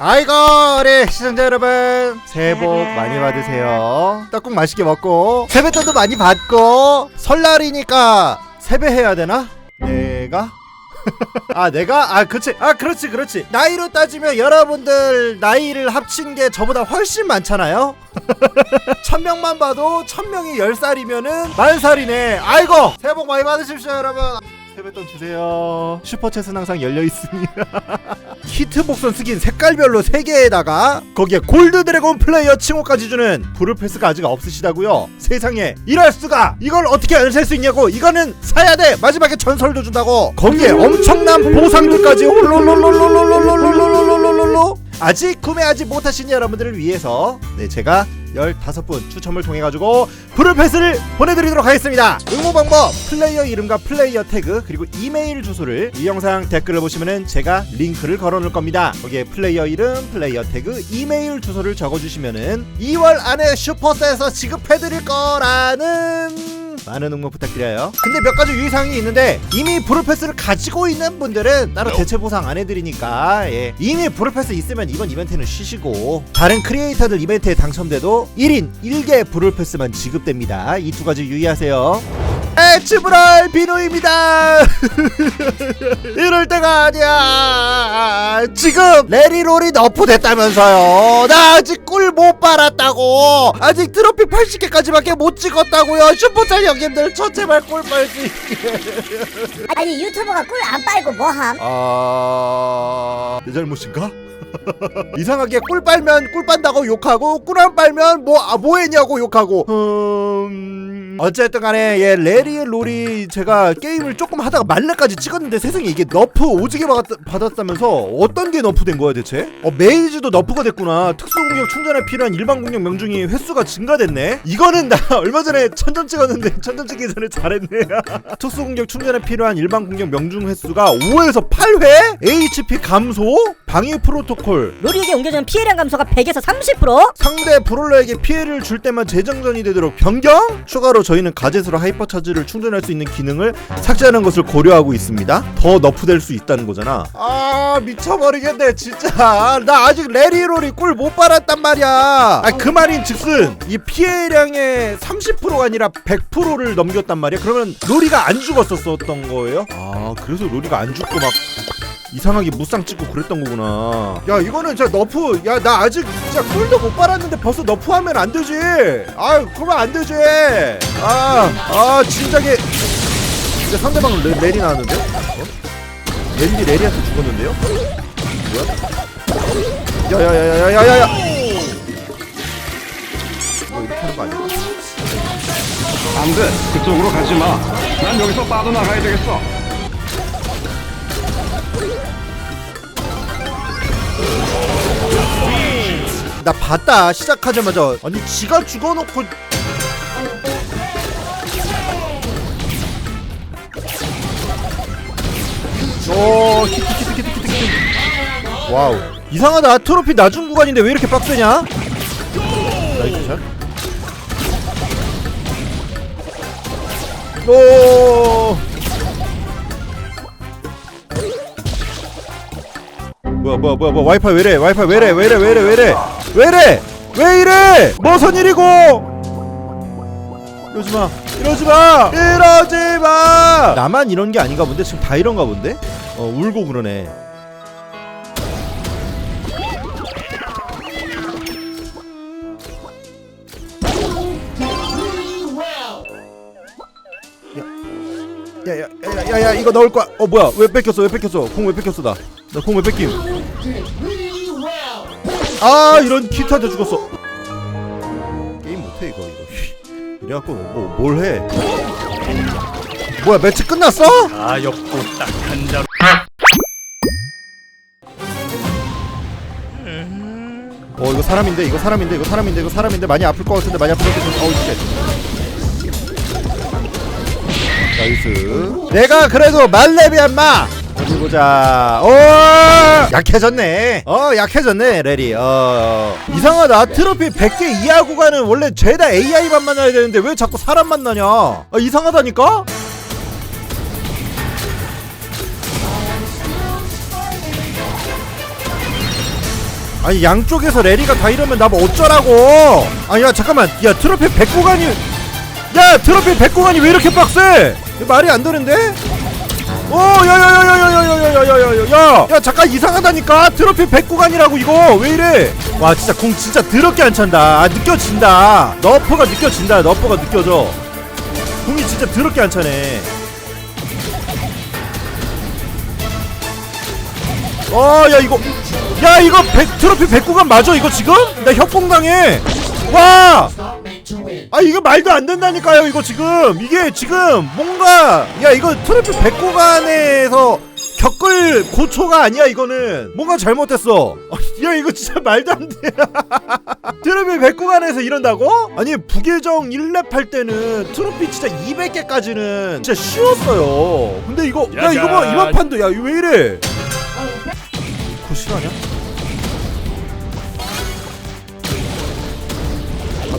아이고 우리 시청자 여러분 새해 복 많이 받으세요. 떡국 맛있게 먹고 세뱃돈도 많이 받고 설날이니까 세배해야 되나? 내가? 아 내가? 아 그치. 아 그렇지 그렇지. 나이로 따지면 여러분들 나이를 합친 게 저보다 훨씬 많잖아요. 천명만 봐도 천명이 열살이면은 만살이네. 아이고 새해 복 많이 받으십시오 여러분 세뱃돈 주세요 슈퍼챗은 항상 열려 있습니다 히트복선 스킨 색깔별로 3개에다가 거기에 골드 드래곤 플레이어 칭호까지 주는 브루패스가 아직 없으시다고요 세상에 이럴 수가 이걸 어떻게 안 살 수 있냐고 이거는 사야 돼 마지막에 전설도 준다고 거기에 엄청난 보상들까지 홀로로로로로로로로로로로로로로 아직 구매하지 못하신 여러분들을 위해서 네 제가 15분 추첨을 통해 가지고 브루패스를 보내드리도록 하겠습니다. 응모 방법 플레이어 이름과 플레이어 태그 그리고 이메일 주소를 이 영상 댓글을 보시면은 제가 링크를 걸어 놓을 겁니다. 거기에 플레이어 이름 플레이어 태그 이메일 주소를 적어주시면은 2월 안에 슈퍼셋에서 지급해드릴 거라는 많은 응모 부탁드려요. 근데 몇 가지 유의사항이 있는데 이미 브루패스를 가지고 있는 분들은 따로 대체 보상 안 해드리니까 예. 이미 브루패스 있으면 이번 이벤트는 쉬시고 다른 크리에이터들 이벤트에 당첨돼도 1인 1개 브루패스만 지급됩니다. 이 두 가지 유의하세요. 에치브랄 비누입니다. 이럴 때가 아니야. 지금 레리롤이 너프됐다면서요. 나 아직 꿀 못 빨았다고. 아직 트로피 80개까지밖에 못 찍었다고요. 슈퍼짤 형님들 저 제발 꿀빨수 있게. 아니 유튜버가 꿀 안 빨고 뭐함? 아... 내 잘못인가? 이상하게 꿀 빨면 꿀 빤다고 욕하고 꿀 안 빨면 뭐, 아, 뭐 했냐고 욕하고 음... 어쨌든 간에 얘 레리 롤이 제가 게임을 조금 하다가 말레까지 찍었는데 세상에 이게 너프 오지게 받았, 받았 다면서 어떤 게 너프 된 거야 대체? 어 메이지도 너프가 됐구나. 특수공격 충전에 필요한 일반 공격 명중이 횟수가 증가됐네. 이거는 나 얼마 전에 천점 찍었는데 천점 찍기 전에 잘했네. 특수공격 충전에 필요한 일반 공격 명중 횟수가 5에서 8회? HP 감소 방위 프로토콜 로리에게 옮겨주는 피해량 감소가 100에서 30%? 상대 브롤러에게 피해를 줄 때만 재정전이 되도록 변경? 추가로 저희는 가젯으로 하이퍼 차지를 충전할 수 있는 기능을 삭제하는 것을 고려하고 있습니다. 더 너프될 수 있다는 거잖아. 아 미쳐버리겠네 진짜. 나 아직 레리롤이 꿀 못 빨았단 말이야. 아 그 말인 즉슨 이 피해량의 30%가 아니라 100%를 넘겼단 말이야. 그러면 로리가 안 죽었었던 거예요? 아 그래서 로리가 안 죽고 막 이상하게 무쌍 찍고 그랬던 거구나. 야 이거는 진짜 너프 야 나 아직 진짜 꿀도 못 빨았는데 벌써 너프하면 안 되지 아 그러면 안 되지 아아 진작에 진짜 상대방 레, 레리 나왔는데? 어? 랜디 레리한테 죽었는데요? 뭐야? 야야야야야야야 뭐 어, 이렇게 하는 거 아니야? 안 돼. 그쪽으로 가지 마. 난 여기서 빠져나가야 되겠어. 나 봤다. 시작하자마자. 아니 지가 죽어놓고. 오 키트 키트 키트 키트 키트 와우. 이상하다. 트로피 낮은 구간인데 왜 이렇게 빡세냐? 나이스 샷. 오. 뭐야 뭐야 뭐야 뭐 와이파이 왜래? 와이파이 왜래? 왜래? 왜래? 왜래? 왜래? 왜 이래? 뭐선 일이고? 이러지 마. 이러지 마. 이러지 마. 나만 이런 게 아닌가 본데? 지금 다 이런가 본데? 어 울고 그러네. 야야야야야 이거 넣을 거야. 어 뭐야? 왜 뺏겼어? 왜 뺏겼어? 공 왜 뺏겼어 나? 나 공 왜 뺏김 아 이런 키트한테 죽었어. 게임 못해 이거 이거. 이래갖고 뭐 뭘 해? 뭐야 매치 끝났어? 아 역도 딱한 자로 어 이거 사람인데 이거 사람인데 이거 사람인데 이거 사람인데 많이 아플 것 같은데 많이 아플 것 같은데. 어우 쉣 나이스 내가 그래도 말레비안 마 어디 보자. 오! 약해졌네. 어 약해졌네 레리 어 이상하다. 트로피 100개 이하 구간은 원래 죄다 AI만 만나야 되는데 왜 자꾸 사람 만나냐? 아, 이상하다니까? 아니 양쪽에서 레리가 다 이러면 나 뭐 어쩌라고? 아니 야 잠깐만. 야 트로피 100구간이 야 트로피 100구간이 왜 이렇게 빡세? 말이 안 되는데 오 야야야야야야야야야야야야 야 잠깐 이상하다니까 트로피 100구간이라고 이거 왜 이래 와 진짜 공 진짜 더럽게 안 찬다 아 느껴진다 너프가 느껴진다 너프가 느껴져 공이 진짜 더럽게 안 차네 어야 이거 야 이거 백, 트로피 109간 맞아 이거 지금? 나 협공당해 와! 아 이거 말도 안 된다니까요 이거 지금. 이게 지금 뭔가 야 이거 트로피 109간에서 겪을 고초가 아니야 이거는. 뭔가 잘못됐어. 아, 야 이거 진짜 말도 안돼. 트로피 109간에서 이런다고? 아니 부계정 1렙 할 때는 트로피 진짜 200개까지는 진짜 쉬웠어요. 근데 이거 야 이거 봐 이번 판도 야 이거 왜 이래? 그거 싫어하냐?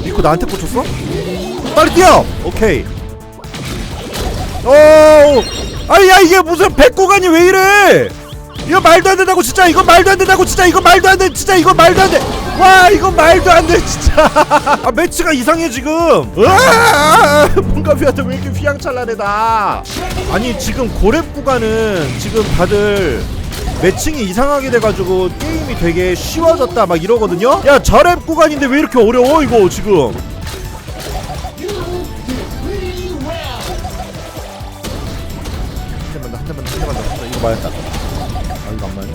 아 미코 나한테 꽂혔어? 빨리 뛰어! 오케이. 오 아니 야 이게 무슨 백구간이 왜 이래? 이거 말도 안 된다고 진짜. 이거 말도 안 된다고 진짜. 이거 말도 안돼 진짜. 이거 말도 안돼와 이거 말도 안 돼 진짜. 아 매치가 이상해 지금. 뭔가 피한테 왜 이렇게 휘황찬란해다. 아니 지금 고렙 구간은 지금 다들 매칭이 이상하게 돼가지고 게임이 되게 쉬워졌다 막 이러거든요 야 저랩 구간인데 왜 이렇게 어려워 이거 지금 한 대만 더, 한 대만 더, 한 대만 더. 이거 맞았다. 아 이거 안 맞네.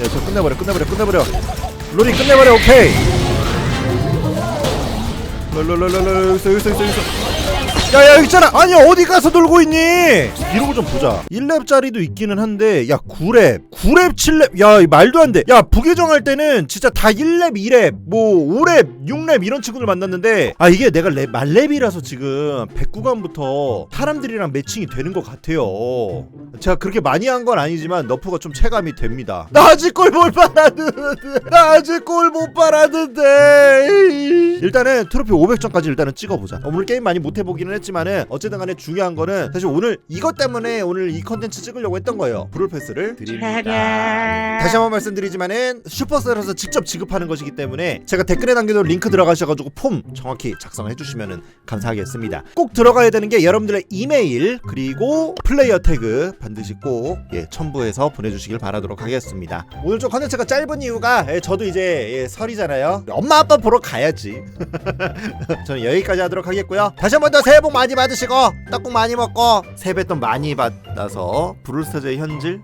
야, 저 끝내버려, 끝내버려, 끝내버려. 롤이 끝내버려, 오케이. 롤롤롤롤 여기 있어, 여기 있어, 여기 있어. 야야 여기 있잖아 아니 어디 가서 놀고 있니 이러고 좀 보자 1렙짜리도 있기는 한데 야 9렙 9렙 7렙. 야이 말도 안 돼 야 부계정 할 때는 진짜 다 1렙 2렙 뭐 5렙 6렙 이런 친구들 만났는데 아 이게 내가 렙, 말렙이라서 지금 109관부터 사람들이랑 매칭이 되는 것 같아요. 제가 그렇게 많이 한 건 아니지만 너프가 좀 체감이 됩니다. 나 아직 골 못 빨았는데 나 아직 골 못 빨았는데. 일단은 트로피 500점까지 일단은 찍어보자. 오늘 게임 많이 못 해보기는 했지만은 어쨌든 간에 중요한 거는 사실 오늘 이것 때문에 오늘 이 컨텐츠 찍으려고 했던 거예요. 브롤 패스를 드립니다 다시 한번 말씀드리지만은 슈퍼셀에서 직접 지급하는 것이기 때문에 제가 댓글에 남겨놓은 링크 들어가셔가지고 폼 정확히 작성해 주시면은 감사하겠습니다. 꼭 들어가야 되는 게 여러분들의 이메일 그리고 플레이어 태그 반드시 꼭 예, 첨부해서 보내주시길 바라도록 하겠습니다. 오늘 좀 컨텐츠가 짧은 이유가 예, 저도 이제 예, 설이잖아요. 엄마 아빠 보러 가야지. 저는 여기까지 하도록 하겠고요. 다시 한 번 더 새해 복 많이 받으시고 떡국 많이 먹고 세뱃돈 많이 받아서 브룰스터즈의 현질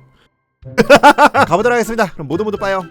가보도록 하겠습니다. 그럼 모두 모두 빠요.